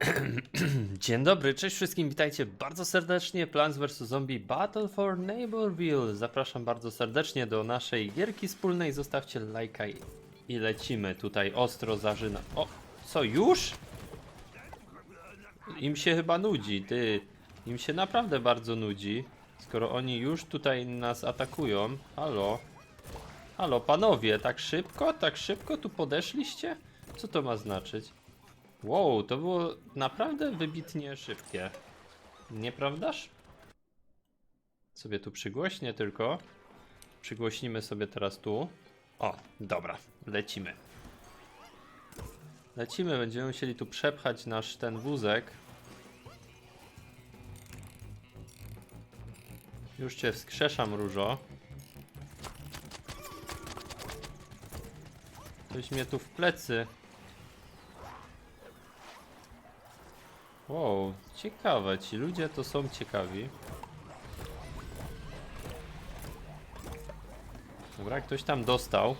Dzień dobry, cześć wszystkim, witajcie bardzo serdecznie. Plants vs. Zombie Battle for Neighborville. Zapraszam bardzo serdecznie do naszej gierki wspólnej. Zostawcie lajka i, i lecimy. Tutaj ostro zażyna. O, co już? Im się chyba nudzi, ty. Im się naprawdę bardzo nudzi. Skoro oni już tutaj nas atakują. Halo? Halo, panowie, tak szybko? Tak szybko tu podeszliście? Co to ma znaczyć? Wow, to było naprawdę wybitnie szybkie. Nieprawdaż? Sobie tu przygłośnie tylko. Przygłośnimy sobie teraz tu. O, dobra, lecimy. Lecimy, będziemy musieli tu przepchać nasz ten wózek. Już cię wskrzeszam, Różo. Ktoś mnie tu w plecy Wow, ciekawe, ci ludzie to są ciekawi. Dobra, ktoś tam dostał.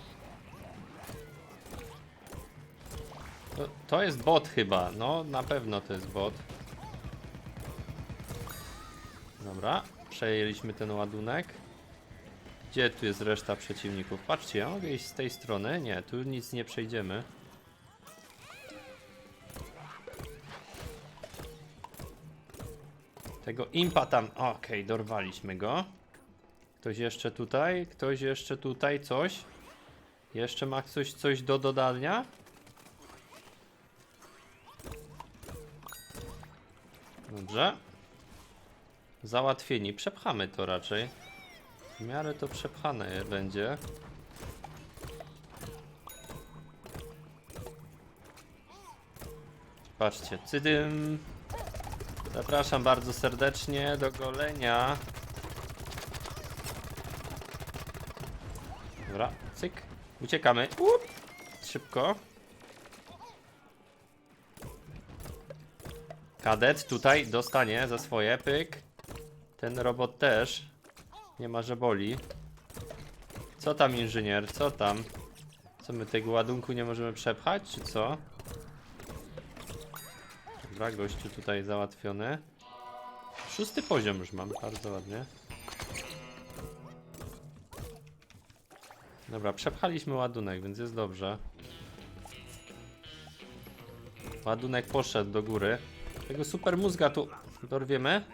To, to jest bot chyba, no na pewno to jest bot. Dobra, przejęliśmy ten ładunek. Gdzie tu jest reszta przeciwników? Patrzcie, ja mogę iść z tej strony? Nie, tu nic nie przejdziemy. Tego impa tam. Okej, dorwaliśmy go. Ktoś jeszcze tutaj? Ktoś jeszcze tutaj? Coś? Jeszcze ma coś, coś do dodania? Dobrze. Załatwieni. Przepchamy to raczej. W miarę to przepchane będzie. Patrzcie, cydym. Zapraszam bardzo serdecznie do golenia. Dobra, cyk. Uciekamy. Up. Szybko. Kadet tutaj dostanie za swoje, pyk. Ten robot też. Nie ma, że boli. Co tam inżynier, co tam? Co my tego ładunku nie możemy przepchać, czy co? Dobra, gościu tutaj załatwiony. Szósty poziom już mam, bardzo ładnie. Dobra, przepchaliśmy ładunek, więc jest dobrze. Ładunek poszedł do góry. Tego super mózga tu dorwiemy.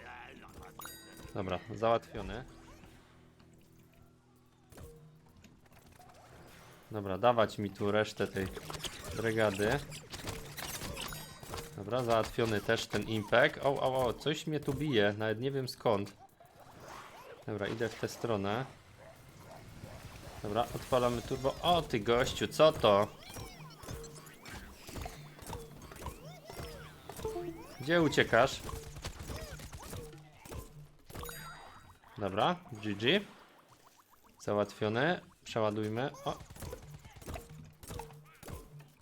Dobra, załatwiony. Dobra, dawać mi tu resztę tej brygady. Dobra, załatwiony też ten impek. O, o, o, coś mnie tu bije, nawet nie wiem skąd. Dobra, idę w tę stronę. Dobra, odpalamy turbo. O, ty gościu, co to? Gdzie uciekasz? Dobra, GG. Załatwiony. Przeładujmy. O.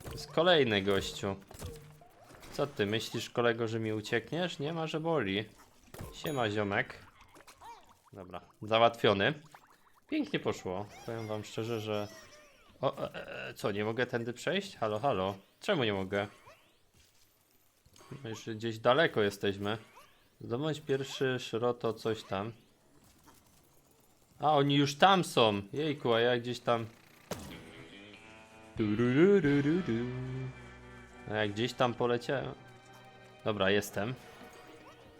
To jest kolejny gościu. Co ty, myślisz kolego, że mi uciekniesz? Nie ma, że boli. Siema ziomek. Dobra, załatwiony. Pięknie poszło. Powiem wam szczerze, że... O, e, e, co, nie mogę tędy przejść? Halo, halo. Czemu nie mogę? Już gdzieś daleko jesteśmy. Zdobądź pierwszy szroto, coś tam. A, oni już tam są. Jejku, a ja gdzieś tam... Du-du-du-du-du-du. A jak gdzieś tam poleciałem. Dobra, jestem.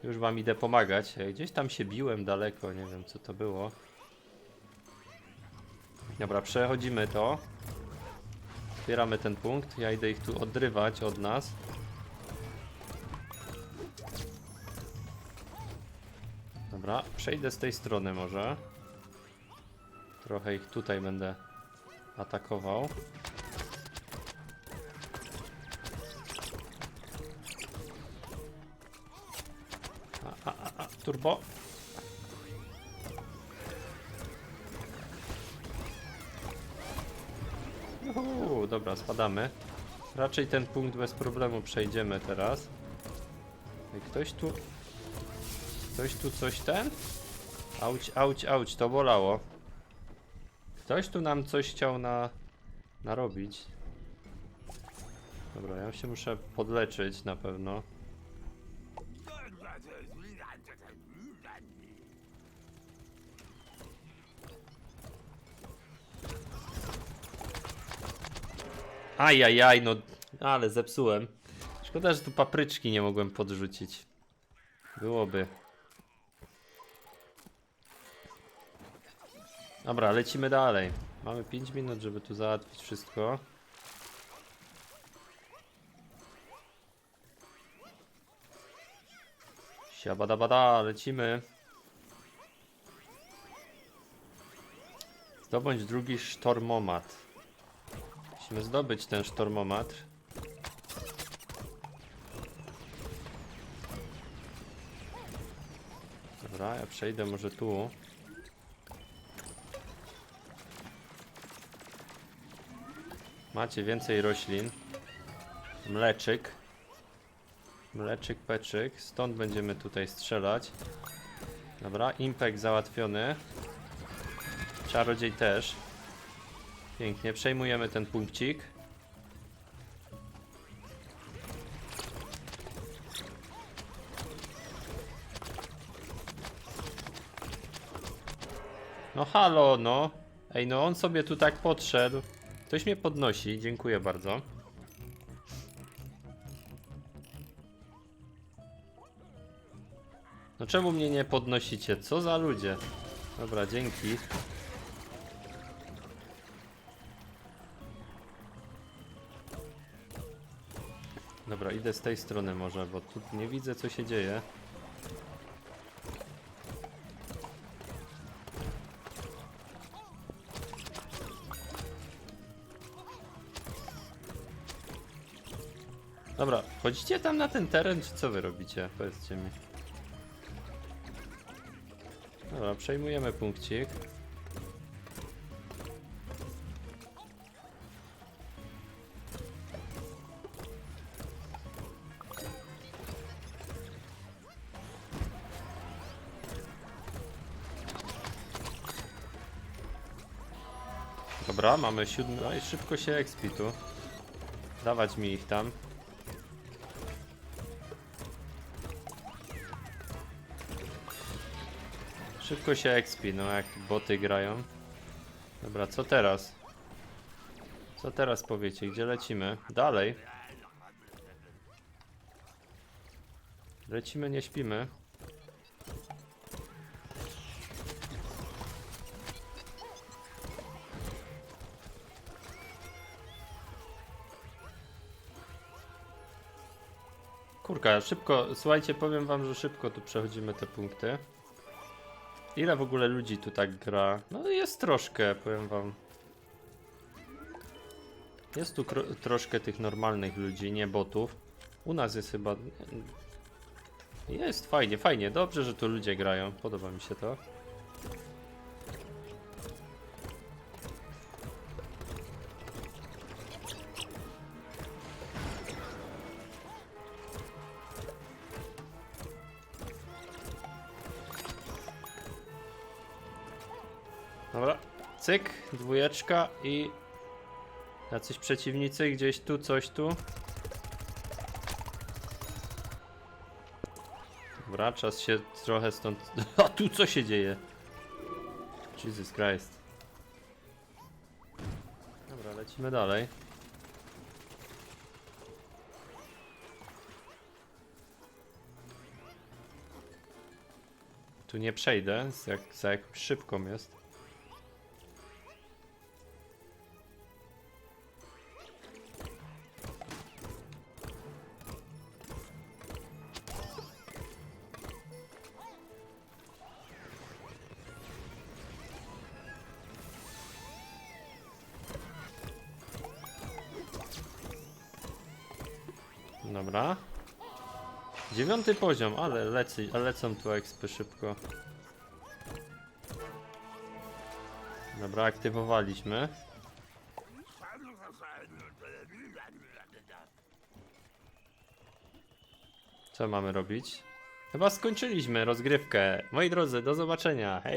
Już wam idę pomagać. Gdzieś tam się biłem daleko, nie wiem co to było. Dobra, przechodzimy to. Zbieramy ten punkt. Ja idę ich tu odrywać od nas. Dobra, przejdę z tej strony może. Trochę ich tutaj będę atakował. Turbo. Uhu, dobra, spadamy. Raczej ten punkt bez problemu przejdziemy teraz. Ktoś tu... Ktoś tu coś ten? Auć, auć, auć, to bolało. Ktoś tu nam coś chciał na... narobić. Dobra, ja się muszę podleczyć na pewno. Ajajaj, no ale zepsułem. Szkoda, że tu papryczki nie mogłem podrzucić. Byłoby. Dobra, lecimy dalej. Mamy 5 minut, żeby tu załatwić wszystko. Siabadabada, lecimy. Zdobądź drugi sztormomat. Musimy zdobyć ten sztormomat. Dobra, ja przejdę może tu. Macie więcej roślin. Mleczyk. Mleczyk, peczyk. Stąd będziemy tutaj strzelać. Dobra, impek załatwiony. Czarodziej też. Pięknie, przejmujemy ten punkcik. No halo, no. Ej, no on sobie tu tak podszedł. Ktoś mnie podnosi, dziękuję bardzo. No czemu mnie nie podnosicie? Co za ludzie? Dobra, dzięki. Dobra, idę z tej strony może, bo tu nie widzę co się dzieje. Dobra, chodzicie tam na ten teren, czy co wy robicie? Powiedzcie mi. Dobra, przejmujemy punkcik. Dobra, mamy siódmy. No i szybko się expi tu. Dawać mi ich tam. Szybko się expi, no jak boty grają. Dobra, co teraz? Co teraz powiecie? Gdzie lecimy? Dalej. Lecimy, nie śpimy. Kurka, szybko, słuchajcie, powiem wam, że szybko tu przechodzimy te punkty. Ile w ogóle ludzi tu tak gra? No jest troszkę, powiem wam. Jest tu troszkę tych normalnych ludzi, nie botów. U nas jest chyba... Jest fajnie, fajnie. Dobrze, że tu ludzie grają. Podoba mi się to. Cyk, dwójeczka i jacyś przeciwnicy gdzieś tu, coś tu. Dobra, czas się trochę stąd... A tu co się dzieje? Jesus Christ. Dobra, lecimy dalej. Tu nie przejdę, jak, za jakąś szybką jest. Dobra. Dziewiąty poziom, ale leci, lecą tu ekspy szybko. Dobra, aktywowaliśmy. Co mamy robić? Chyba skończyliśmy rozgrywkę. Moi drodzy, do zobaczenia. Hej!